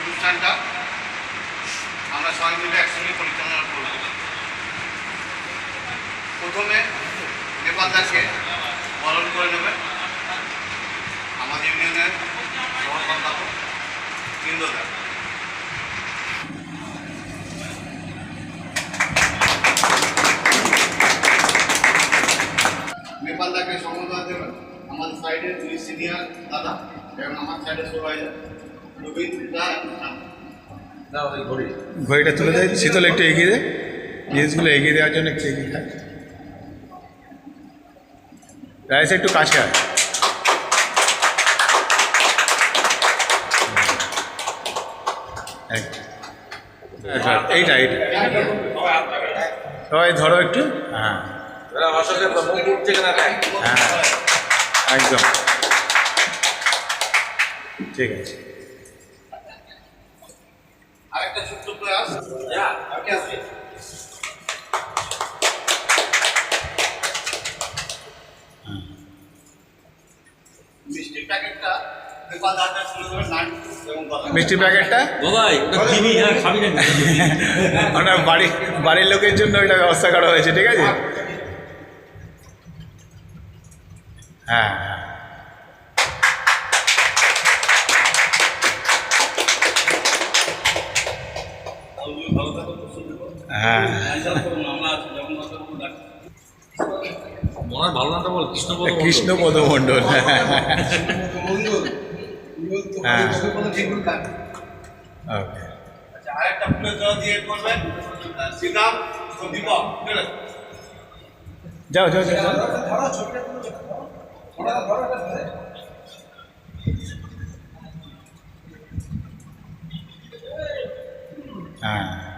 অনুষ্ঠানটা আমরা সবাই মিলে একসঙ্গে পরিচালনা করব। প্রথমে নেপাল দাসকে বরণ করে নেবে। আমাদের ইউনিয়নের সহ সম্পাদক ইন্দ্রদা নেপাল দাকে সম্বোধন দেবেন সাইডে দুই সিনিয়র দাদা, এবং আমার সাইডে দা ঘড়িটা তুলে দেয় শীতল একটু এগিয়ে দে। জিনিসগুলো এগিয়ে দেওয়ার জন্য একটু এগিয়ে থাক। রাইস একটু কাছে আয় এই। এইটা এইটা। সবাই ধরো একটু। হ্যাঁ। হ্যাঁ। একদম। ঠিক আছে। আরেকটা ছোট্ট প্রয়াস ওকে মিষ্টির প্যাকেটটা ওটা হ্যাঁ আমরা বাড়ি বাড়ির লোকের জন্য এটা ব্যবস্থা করা হয়েছে ঠিক আছে? হ্যাঁ হ্যাঁ। হ্যাঁ কৃষ্ণপদ মণ্ডল। কৃষ্ণপদ মণ্ডল হ্যাঁ ওকে আচ্ছা আরেকটা ফুলের জল দিয়ে করবেন শ্রীরাম ও দীপক ঠিক আছে? যাও যাও যাও যাও। হ্যাঁ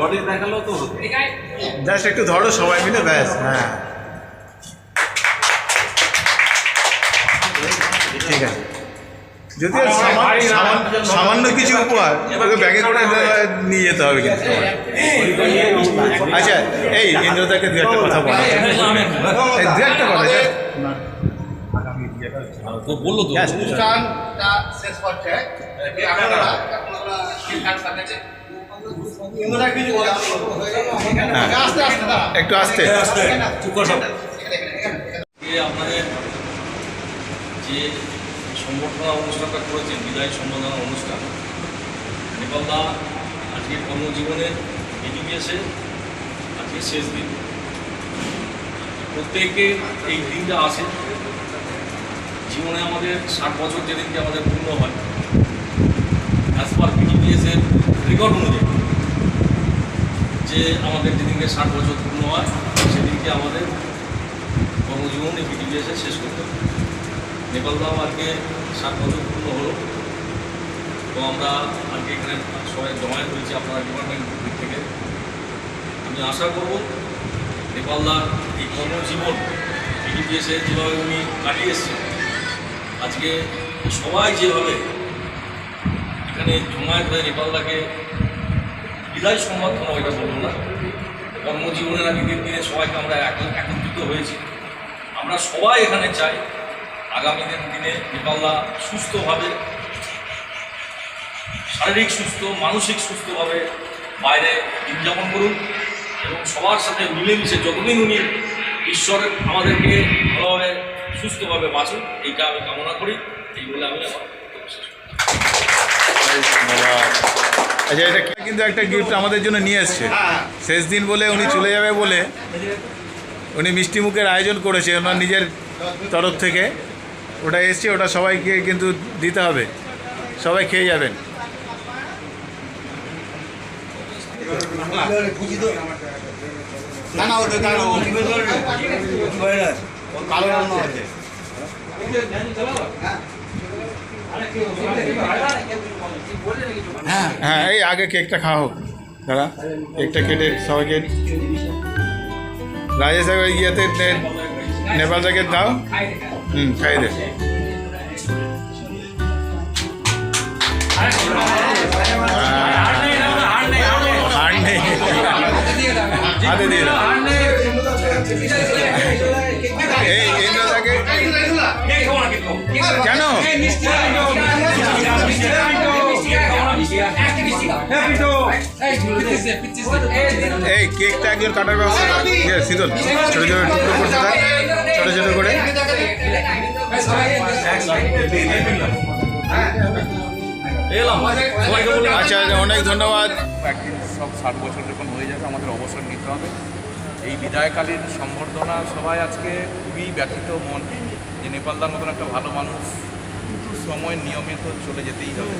বডি দেখালেও তো জাস্ট একটু ধরো সবাই মিলে ব্যাস হ্যাঁ। ঠিক আছে। যদিও সামান্য কিছু উপহার ওকে ব্যাগে করে নিয়ে যেতে হবে কিন্তু আচ্ছা এই ইন্দ্রদাকে দু একটা কথা বলো। দু একটা কথা বলল তো। অনুষ্ঠানটা শেষ করছে একটু আস্তে চুপ কর সব। এখানে, এখানে, এখানে। যে আপনাদের যে সম্বর্ধনা অনুষ্ঠানটা করেছেন বিদায় সম্বর্ধনা অনুষ্ঠান নেপালদা আজকে কর্মজীবনের এডিবিএসে আজকে শেষ দিন প্রত্যেকে এই দিনটা আসে জীবনে আমাদের ষাট বছর যেদিনকে আমাদের পূর্ণ হয় অ্যাজ পার বিডিপিএসের রেকর্ড অনুযায়ী যে আমাদের যেদিনকে ষাট বছর পূর্ণ হয়, সেদিনকে আমাদের কর্মজীবন এই বিডিপিএসে শেষ করতে হবে। নেপালদাও আজকে ষাট বছর পূর্ণ হলো। তো আমরা আজকে এখানে সবাই জমায়েত হয়েছি আপনার ডিপার্টমেন্ট দিক থেকে। আমি আশা করব নেপালদার এই কর্মজীবন বিডিপিএসে যেভাবে উনি কাটিয়ে এসছেন, আজকে সবাই যেভাবে এখানে জমায়েত হয়ে নেপালদাকে বিদায় সম্বর্ধনা ওইটা বলব না। কর্মজীবনের আগের দিনে সবাইকে আমরা এক- একত্রিত হয়েছি। আমরা সবাই এখানে চাই আগামী দিন দিনে নেপালদা সুস্থভাবে, শারীরিক সুস্থ, মানসিক সুস্থভাবে বাইরে দিনযাপন করুন এবং সবার সাথে মিলেমিশে যতদিন উনি ঈশ্বর আমাদেরকে ভালোভাবে, সুস্থভাবে বাঁচুন এইটা আমি কামনা করি। এই বলে আমি আমার। আচ্ছা এটা কিন্তু একটা গিফট আমাদের জন্য নিয়ে এসছে? হ্যাঁ শেষ দিন বলে উনি চলে যাবে বলে উনি মিষ্টি মুখের আয়োজন করেছে ওনার নিজের তরফ থেকে। ওটা এসছে ওটা সবাইকে কিন্তু দিতে হবে। সবাই খেয়ে যাবেন। না না ওটা কালো আছে হ্যাঁ এই আগে কেকটা খাওয়া হোক। দাঁড়া কেকটা কেটে সবাইকে রাজেশ একবার ইয়েতে নেপাল থেকে দাও। হুম খাই দে। নেই হাতে দিয়ে দাও। এই কেকটা একজন কাটার ব্যবস্থা। ঠিক আছে শীতল ছোটো ছোটো টুকরো করতে থাক ছোটো ছোটো করে। আচ্ছা আচ্ছা, অনেক ধন্যবাদ। একদিন সব ষাট বছর যখন হয়ে যাবে আমাদের অবসর নিতে হবে। এই বিদায়কালীন সম্বর্ধনা সবাই আজকে খুবই ব্যথিত মন। যে নেপালদার মতন একটা ভালো মানুষ একটু সময় নিয়মিত চলে যেতেই হবে।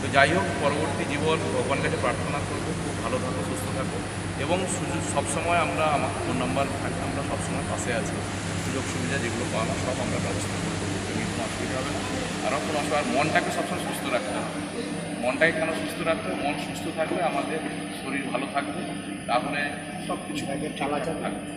তো যাই হোক পরবর্তী জীবন ভগবানের কাছে প্রার্থনা করব খুব ভালো থাকো সুস্থ থাকো এবং সুযোগ সবসময় আমরা আমার ফোন নাম্বার থাকে আমরা সবসময় পাশে আছি। সুযোগ সুবিধা যেগুলো পাওয়া সব আমরা ব্যবস্থা করব কোনো অসুবিধা হবে না। আরও কোনো অসুবিধা আর মনটাকে সবসময় সুস্থ রাখতে হবে। মনটাকে কেন সুস্থ রাখতে মন সুস্থ থাকলে আমাদের শরীর ভালো থাকবে তাহলে সব কিছু ঠিকঠাক থাকবে।